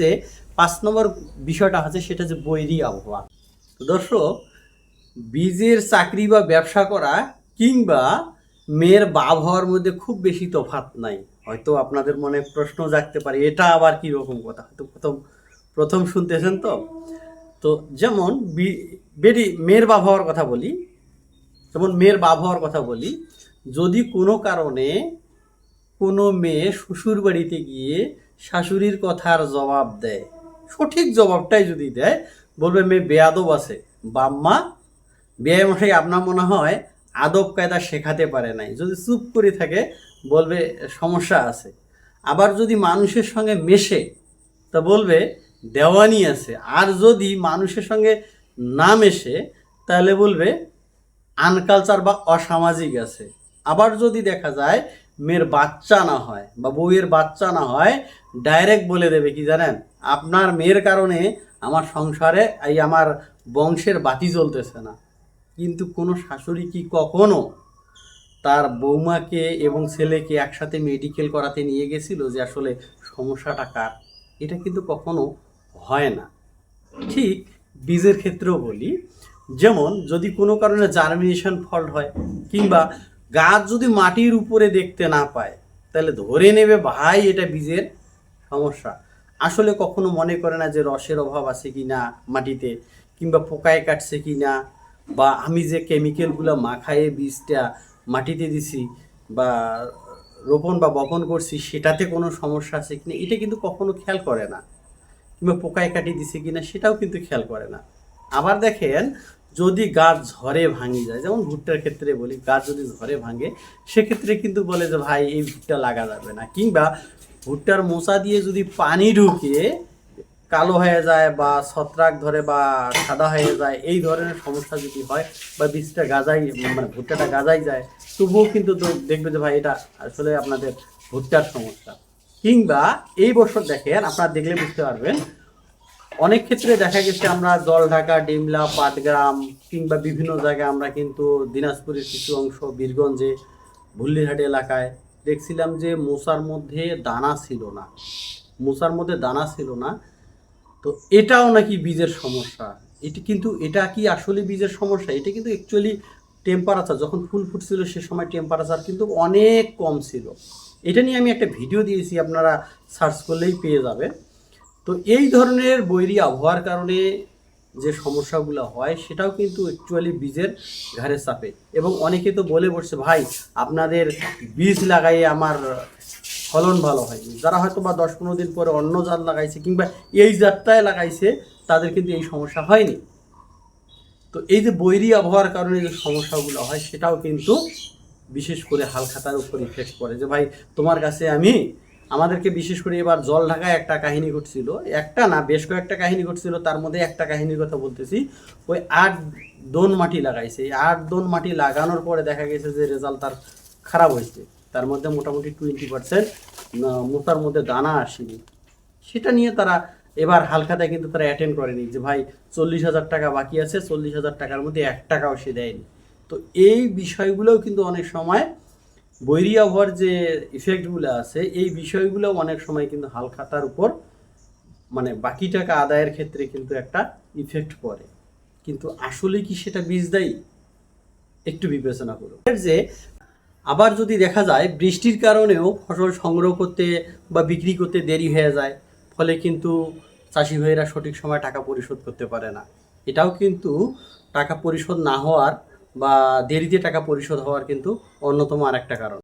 যে পাঁচ নম্বর বিষয়টা আছে, সেটা যে বৈরী আবহাওয়া। তো দর্শক, বীজের চাকরি বা ব্যবসা করা কিংবা মেয়ের বাপ হওয়ার মধ্যে খুব বেশি তফাৎ নাই। হয়তো আপনাদের মনে প্রশ্ন জাগতে পারে, এটা আবার কি রকম কথা? হয়তো প্রথম প্রথম শুনতেছেন তো? তো যেমন বেরি, মেয়ের বাপ হওয়ার কথা বলি, যেমন মেয়ের বাপ হওয়ার কথা বলি, যদি কোনো কারণে কোনো মেয়ে শ্বশুর বাড়িতে গিয়ে শাশুড়ির কথার জবাব দেয়। সঠিক জবাবটাই যদি দেয়, বলবে, মেয়ে, বেয়াদব আছে। বাম্মা বেয়ে মশাই আপনার মনে হয় আদব কায়দা শেখাতে পারে নাই। যদি চুপ করে থাকে, বলবে, সমস্যা আছে। আবার যদি মানুষের সঙ্গে মেশে, তা বলবে, দেওয়ানি আছে। আর যদি মানুষের সঙ্গে না মেশে, তাহলে বলবে, আনকালচার বা অসামাজিক আছে। আবার যদি দেখা যায়, মেয়ের বাচ্চা না হয় বা বউয়ের বাচ্চা না হয় ডাইরেক্ট বলে দেবে কি জানেন? আপনার মেয়ের কারণে আমার সংসারে এই আমার বংশের বাতি জ্বলতেছে না। কিন্তু কোনো শাশুড়ি কি কখনো তার বৌমাকে এবং ছেলেকে একসাথে মেডিকেল করাতে নিয়ে গেছিল যে আসলে সমস্যাটা কার? এটা কিন্তু কখনো হয় না। ঠিক বীজের ক্ষেত্রেও বলি, যেমন যদি কোনো কারণে জার্মিনেশন ফল্ট হয় কিংবা গাছ যদি মাটির উপরে দেখতে না পায়, তাহলে ধরে নেবে ভাই এটা বীজের সমস্যা। আসলে কখনো মনে করে না যে রসের অভাব আছে কি না মাটিতে কিংবা পোকায় কাটছে কি না বা আমি যে কেমিক্যালগুলো মাখায়ে বীজটা মাটিতে দিছি বা রোপণ বা বপন করছি সেটাতে কোনো সমস্যা আছে কিনা, এটা কিন্তু কখনো খেয়াল করে না। কিংবা পোকায় কাটিয়ে দিছে কিনা সেটাও কিন্তু খেয়াল করে না। আবার দেখেন, যদি গাছ ঝড়ে ভাঙি যায়, যেমন ভুট্টার ক্ষেত্রে বলি, গাছ যদি ঝড়ে ভাঙে, সেক্ষেত্রে কিন্তু বলে যে, ভাই, এই ভুট্টা লাগা যাবে না। কিংবা ভুট্টার মোচা দিয়ে যদি পানি ঢুকে কালো হয়ে যায় বা ছত্রাক ধরে বা সাদা হয়ে যায়, এই ধরনের সমস্যা যদি হয় বা বীজটা গাজাই মানে ভুট্টাটা গাজাই যায়, তবুও কিন্তু দেখবে যে ভাই এটা আসলে আপনাদের ভুট্টার সমস্যা। কিংবা এই বছর দেখেন, আপনারা দেখলে বুঝতে পারবেন, অনেক ক্ষেত্রে দেখা গেছে আমরা জলঢাকা ডিমলা, পাটগ্রাম কিংবা বিভিন্ন জায়গায় আমরা কিন্তু দিনাজপুরের কিছু অংশ বীরগঞ্জে ভুল্লিহাট এলাকায় দেখছিলাম যে মোসার মধ্যে দানা ছিল না। মোসার মধ্যে দানা ছিল না। তো এটাও নাকি বীজের সমস্যা। এটি কিন্তু, এটা কি আসলে বীজের সমস্যা? এটা কিন্তু অ্যাকচুয়ালি টেম্পারেচার যখন ফুল ফুটছিল সে সময় টেম্পারেচার কিন্তু অনেক কম ছিল। এটা নিয়ে আমি একটা ভিডিও দিয়েছি, আপনারা সার্চ করলেই পেয়ে যাবে তো এই ধরনের বৈরী আবহাওয়ার কারণে যে সমস্যাগুলো হয়, সেটাও কিন্তু অ্যাকচুয়ালি বীজের ঘাড়ে চাপে। এবং অনেকে তো বলে বসছে, ভাই, আপনাদের বীজ লাগাইয়ে আমার ফলন ভালো হয়নি। যারা হয়তো বা দশ পনেরো দিন পরে অন্য জাত লাগাইছে কিংবা এই জাতটায় লাগাইছে, তাদের কিন্তু এই সমস্যা হয়নি। তো এই যে বৈরী আবহাওয়ার কারণে যে সমস্যাগুলো হয়, সেটাও কিন্তু বিশেষ করে হালখাতার উপর ইফেক্ট করে যে, ভাই, তোমার কাছে আমি আমাদেরকে বিশেষ করে এবার জল ঢাকায় একটা কাহিনী ঘটছিল। একটা না, বেশ কয়েকটা কাহিনী ঘটছিল, তার মধ্যে একটা কাহিনীর কথা বলতেছি। ওই আট দোন মাটি লাগাইছে। এই আট দোন মাটি লাগানোর পরে দেখা গেছে যে রেজাল্ট তার খারাপ হয়েছে। তার মধ্যে মোটামুটি টোয়েন্টি পার্সেন্ট মোটার মধ্যে দানা আসেনি। সেটা নিয়ে তারা এবার হালখাতায় কিন্তু তারা অ্যাটেন্ড করেনি যে ভাই চল্লিশ হাজার টাকা বাকি আছে, চল্লিশ হাজার টাকার মধ্যে এক টাকাও সে দেয়নি। তো এই বিষয়গুলোও কিন্তু অনেক সময় বৈরী আবহাওয়ার যে ইফেক্টগুলো আছে, এই বিষয়গুলো অনেক সময় কিন্তু হালখাতার উপর মানে বাকি টাকা আদায়ের ক্ষেত্রে কিন্তু একটা ইফেক্ট পড়ে। কিন্তু আসলে কি সেটা বীজ দেয় একটু বিবেচনা এর যে আবার যদি দেখা যায়, বৃষ্টির কারণেও ফসল সংগ্রহ করতে বা বিক্রি করতে দেরি হয়ে যায়, ফলে কিন্তু চাষি ভাইয়েরা সঠিক সময় টাকা পরিশোধ করতে পারে না। এটাও কিন্তু টাকা পরিশোধ না হওয়ার বা দেরিতে টাকা পরিশোধ হওয়ার কিন্তু অন্যতম আর একটা কারণ।